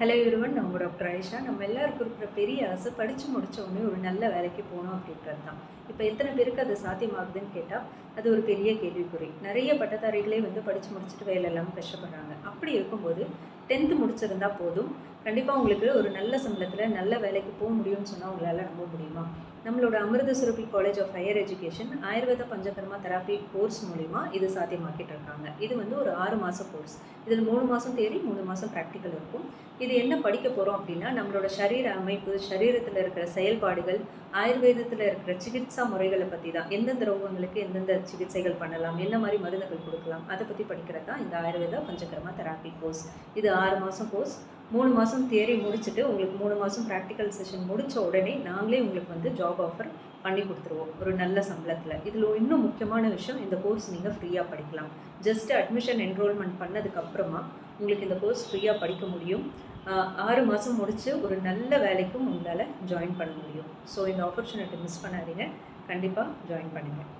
Hello இருவன் நான் உங்கள் doctor Ayesha. நம்ம எல்லாருக்கும் இருக்கிற பெரிய ஆசை படித்து முடிச்ச உடனே ஒரு நல்ல வேலைக்கு போகணும் அப்படின்றது தான். இப்போ எத்தனை பேருக்கு அது சாத்தியமாகுதுன்னு கேட்டால் அது ஒரு பெரிய கேள்விக்குறி. நிறைய பட்டதாரிகளே வந்து படித்து முடிச்சுட்டு வேலை இல்லாமல் கஷ்டப்படுறாங்க. அப்படி இருக்கும்போது டென்த்து முடிச்சிருந்தா போதும். கண்டிப்பாக உங்களுக்கு ஒரு நல்ல சம்பளத்தில் நல்ல வேலைக்கு போக முடியும்னு சொன்னால் உங்களால் நம்ப முடியுமா? நம்மளோட Amrita Surabhi college of higher education Ayurveda Panchakarma therapy course மூலிமா இது சாத்தியமாக்கிட்டு இருக்காங்க. இது வந்து ஒரு ஆறு மாத கோர்ஸ் இதில் மூணு மாதம் தேரி மூணு மாதம் ப்ராக்டிக்கல் இருக்கும். இது என்ன படிக்க போகிறோம் அப்படின்னா நம்மளோட சரீர அமைப்பு சரீரத்தில் இருக்கிற செயல்பாடுகள் ஆயுர்வேதத்தில் இருக்கிற சிகிச்சா முறைகளை பற்றி தான். எந்தெந்த ரோகங்களுக்கு எந்தெந்த சிகிச்சைகள் பண்ணலாம் என்ன மாதிரி மருந்துகள் கொடுக்கலாம் அதை பற்றி படிக்கிறது தான் இந்த ஆயுர்வேத பஞ்சகர்மா தெராப்பி கோர்ஸ் இது ஆறு மாதம் கோர்ஸ் மூணு மாதம் தியரி முடிச்சுட்டு உங்களுக்கு மூணு மாதம் ப்ராக்டிக்கல் செஷன் முடித்த உடனே நாங்களே உங்களுக்கு வந்து ஜாப் ஆஃபர் பண்ணி கொடுத்துருவோம். ஒரு நல்ல சம்பளத்தில். இதில் இன்னும் முக்கியமான விஷயம் இந்த கோர்ஸ் நீங்கள் ஃப்ரீயாக படிக்கலாம். ஜஸ்ட் அட்மிஷன் என்ரோல்மெண்ட் பண்ணதுக்கப்புறமா உங்களுக்கு இந்த கோர்ஸ் ஃப்ரீயாக படிக்க முடியும். ஆறு மாதம் முடித்து ஒரு நல்ல வேலைக்கும் உங்களால் ஜாயின் பண்ண முடியும். ஸோ இந்த ஆப்பர்ச்சுனிட்டி மிஸ் பண்ணாதீங்க. கண்டிப்பாக ஜாயின் பண்ணுங்கள்